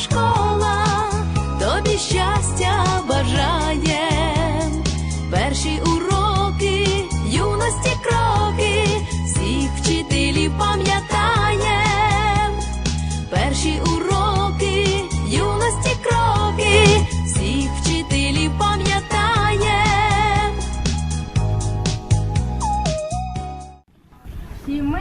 школа, тобі щастя бажаєм. Перші уроки, юності кроки, всіх вчителів пам'ятаєм. Перші уроки, юності кроки, всіх вчителів пам'ятаєм. Всі ми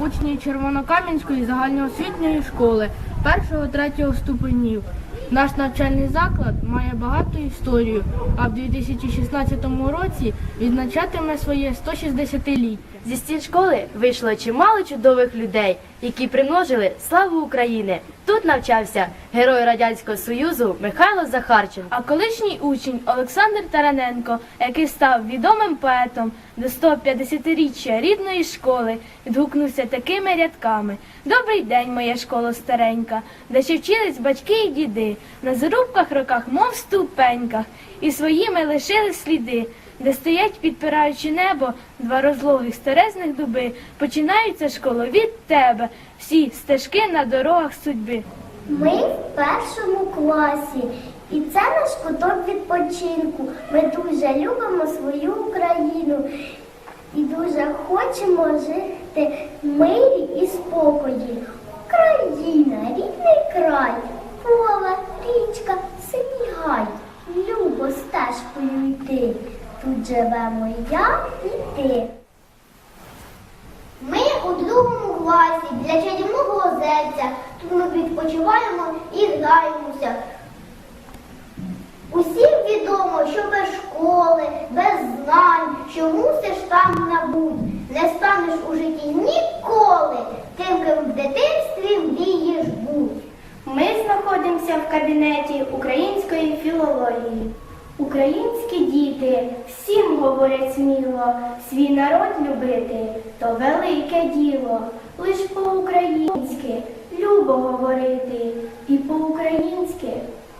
учні Червонокам'янської загальноосвітньої школи першого-третього ступенів. Наш навчальний заклад має багату історію, а в 2016 році відзначатиме своє 160-ліття. Зі стін школи вийшло чимало чудових людей, які примножили славу України. Тут навчався герой Радянського Союзу Михайло Захарченко. А колишній учень Олександр Тараненко, який став відомим поетом до 150-річчя рідної школи, відгукнувся такими рядками: Добрий день, моя школа старенька, де ще вчились батьки і діди, на зарубках роках, мов ступеньках, і своїми лишили сліди. Де стоять, підпираючи небо, два розлогих старезних дуби, починаються школа від тебе, всі стежки на дорогах судьби. Ми в першому класі, і це наш куток відпочинку. Ми дуже любимо свою Україну і дуже хочемо жити в мирі і спокої. Україна, Тут живемо я і ти. Ми у другому класі для чарівного озерця. Тут ми відпочиваємо і граємося. Усім відомо, що без школи, без знань, що мусиш там набуть, не станеш у житті ніколи, тим, ким в дитинстві мрієш будь. Ми знаходимося в кабінеті української філології. Українські діти всім говорять сміло, свій народ любити то велике діло. Лиш по-українськи любо говорити, і по-українськи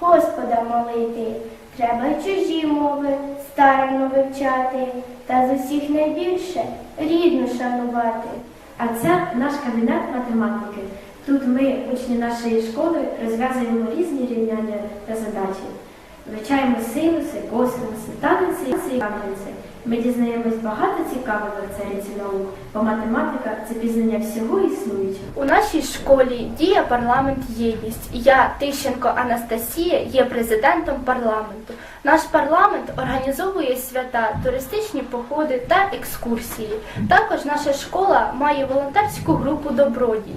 Господа молити. Треба чужі мови старано вивчати, та з усіх найбільше рідну шанувати. А це наш кабінет математики. Тут ми, учні нашої школи, розв'язуємо різні рівняння та задачі. Вивчаємо синуси, косинуси, танці і кам'янці. Ми дізнаємось багато цікавого цариці наук, бо математика це пізнання всього існуючого. У нашій школі діє парламент єдність. Я, Тищенко Анастасія, є президентом парламенту. Наш парламент організовує свята, туристичні походи та екскурсії. Також наша школа має волонтерську групу Добродій.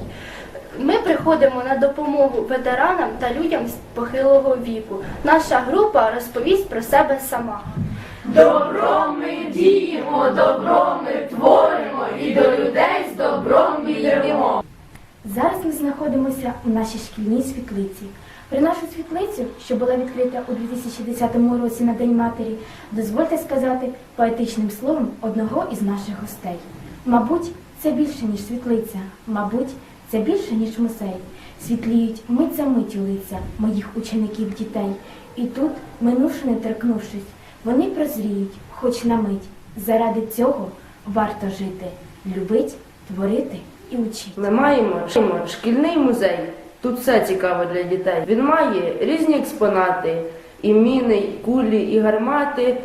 Ми приходимо на допомогу ветеранам та людям з похилого віку. Наша група розповість про себе сама. Добро ми діємо, добро ми творимо, і до людей з добром йдемо. Зараз ми знаходимося у нашій шкільній світлиці. Про нашу світлицю, що була відкрита у 2010 році на День матері, дозвольте сказати поетичним словом одного із наших гостей. Мабуть, це більше, ніж світлиця, мабуть, це більше, ніж музей. Світліють мить за миттю лиця моїх учеників дітей. І тут, минувши не торкнувшись, вони прозріють, хоч на мить. Заради цього варто жити, любить, творити і учити. Ми маємо шкільний музей. Тут все цікаво для дітей. Він має різні експонати, і міни, і кулі, і гармати,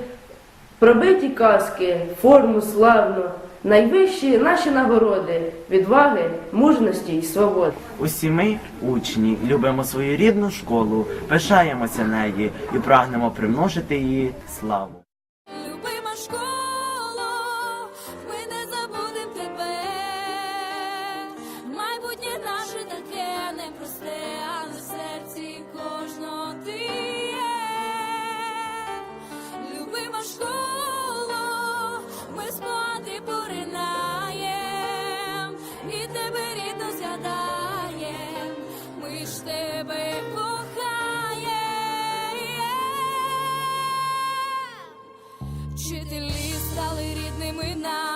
пробиті каски, форму славну, найвищі наші нагороди, відваги, мужності і свободи. Усі ми, учні, любимо свою рідну школу, пишаємося нею і прагнемо примножити її славу. тебе рідно згадаєм, ми ж тебе кохаєм. Вчителі стали рідними нам.